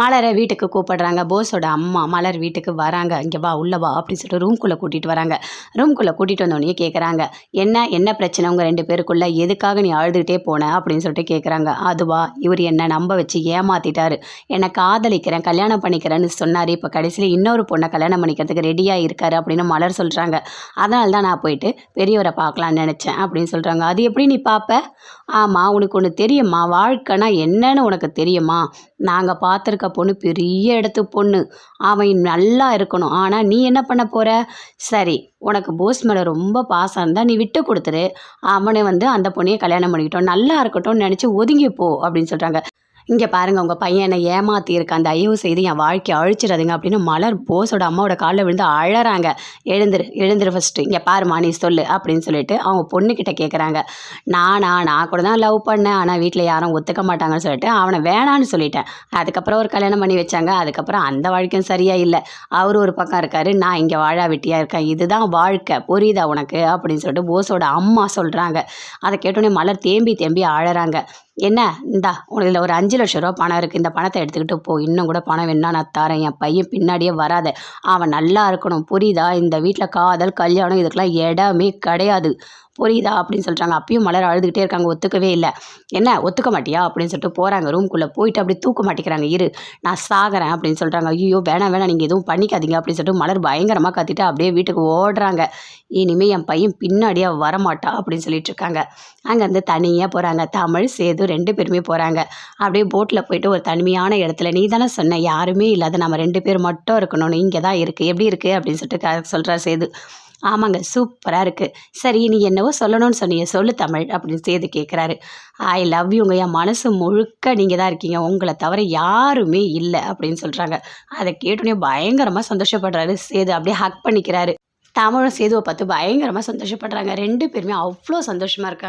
மலரை வீட்டுக்கு கூப்பிடுறாங்க. போஸோட அம்மா மலர் வீட்டுக்கு வராங்க. இங்கே வா உள்ள வா அப்படின்னு சொல்லிட்டு ரூம்குள்ளே கூட்டிகிட்டு வராங்க. ரூம்குள்ளே கூட்டிகிட்டு வந்தோடனே கேட்குறாங்க என்ன என்ன பிரச்சனை? உங்கள் ரெண்டு பேருக்குள்ள எதுக்காக நீ அழுதுகிட்டே போன? அப்படின்னு சொல்லிட்டு கேட்குறாங்க அதுவா இவர் என்னை நம்ப வச்சு ஏமாத்திட்டாரு. என்னை காதலிக்கிறேன் கல்யாணம் பண்ணிக்கிறேன்னு சொன்னார். இப்போ கடைசியில் இன்னொரு பொண்ணை கல்யாணம் பண்ணிக்கிறதுக்கு ரெடியாக இருக்காரு அப்படின்னு மலர் சொல்கிறாங்க அதனால தான் நான் போயிட்டு பெரியவரை பார்க்கலான்னு நினச்சேன் அப்படின்னு சொல்கிறாங்க அது எப்படி நீ பார்ப்ப ஆமாம் உனக்கு ஒன்று தெரியுமா? வாழ்க்கைனா என்னன்னு உனக்கு தெரியுமா? நாங்கள் பார்த்துருக்க பொண்ணு பெரிய இடத்து பொண்ணு. அவன் நல்லா இருக்கணும். ஆனால் நீ என்ன பண்ண போகிற சரி உனக்கு போஸ் மேலே ரொம்ப பாசம் இருந்தால் நீ விட்டு கொடுத்துரு. அவனை வந்து அந்த பொண்ணையை கல்யாணம் பண்ணிக்கிட்டோம். நல்லா இருக்கட்டும்னு நினச்சி ஒதுங்கி போ அப்படின்னு சொல்கிறாங்க இங்கே பாருங்கள் உங்கள் பையன் என்னை ஏமாத்தி அந்த ஐயோ செய்து என் வாழ்க்கையை அழிச்சிடாதீங்க அப்படின்னு மலர் போஸோட அம்மாவோட காலில் விழுந்து அழறாங்க. எழுந்துரு எழுந்துரு ஃபஸ்ட்டு இங்கே பாருமா நீ சொல்லு அப்படின்னு சொல்லிட்டு அவங்க பொண்ணுக்கிட்ட கேட்குறாங்க நானா நான் கூட தான் லவ் பண்ணேன். ஆனால் வீட்டில் யாரும் ஒத்துக்க மாட்டாங்கன்னு சொல்லிட்டு அவனை வேணான்னு சொல்லிட்டேன். அதுக்கப்புறம் ஒரு கல்யாணம் பண்ணி வச்சாங்க. அதுக்கப்புறம் அந்த வாழ்க்கையும் சரியாக இல்லை. அவர் ஒரு பக்கம் இருக்காரு. நான் இங்கே வாழா வெட்டியாக இருக்கேன். இதுதான் வாழ்க்கை. புரியுதா உனக்கு? அப்படின்னு சொல்லிட்டு போஸோட அம்மா சொல்கிறாங்க அதை கேட்டோடனே மலர் தேம்பி தேம்பி அழறாங்க. என்ன? இந்தா உனக்கு இதில் ஒரு அஞ்சு லட்ச ரூபா பணம் இருக்குது இந்த பணத்தை எடுத்துக்கிட்டு போ. இன்னும் கூட பணம் வேணா நான் தரேன். என் பையன் பின்னாடியே வராத. அவன் நல்லா இருக்கணும். புரியுதா? இந்த வீட்டில் காதல் கல்யாணம் இதுக்கெல்லாம் இடமே கிடையாது. புரியுதா அப்படின்னு சொல்கிறாங்க அப்பயும் மலர் அழுதுகிட்டே இருக்காங்க. ஒத்துக்கவே இல்லை. என்ன? ஒத்துக்க மாட்டியா? அப்படின்னு சொல்லிட்டு போகிறாங்க ரூம்குள்ளே போயிட்டு அப்படி தூக்க மாட்டேங்கிறாங்க இரு நான் சாகிறேன் அப்படின்னு சொல்கிறாங்க ஐயோ வேணாம் வேணாம் நீங்கள் எதுவும் பண்ணிக்காதீங்க அப்படின்னு சொல்லிட்டு மலர் பயங்கரமாக கத்திட்டு அப்படியே வீட்டுக்கு ஓடுறாங்க. இனிமேல் என் பையன் பின்னாடியே வரமாட்டா அப்படின்னு சொல்லிட்டு இருக்காங்க. அங்கேருந்து தனியாக போகிறாங்க தமிழ் சேது ரெண்டு பேருமே போகிறாங்க அப்படியே போட்டில் போயிட்டு ஒரு தனிமையான இடத்துல நீ தானே சொன்ன யாருமே இல்லாத நம்ம ரெண்டு பேர் மட்டும் இருக்கணும்னு இங்கே தான் இருக்குது எப்படி இருக்குது அப்படின்னு சொல்லிட்டு சொல்கிறார் சேது. ஆமாங்க சூப்பராக இருக்குது சரி நீ என்னவோ சொல்லணும்னு சொன்னீங்க சொல்லு தமிழ் அப்படின்னு சேது கேட்குறாரு ஐ லவ் யூங்க என் மனசு முழுக்க நீங்கள் தான் இருக்கீங்க உங்களை தவிர யாருமே இல்லை அப்படின்னு சொல்கிறாங்க அதை கேட்டோன்னே பயங்கரமாக சந்தோஷப்படுறாரு சேது அப்படியே ஹக் பண்ணிக்கிறாரு. தமிழும் சேதுவை பார்த்து பயங்கரமாக சந்தோஷப்படுறாங்க. ரெண்டு பேருமே அவ்வளோ சந்தோஷமாக இருக்காங்க.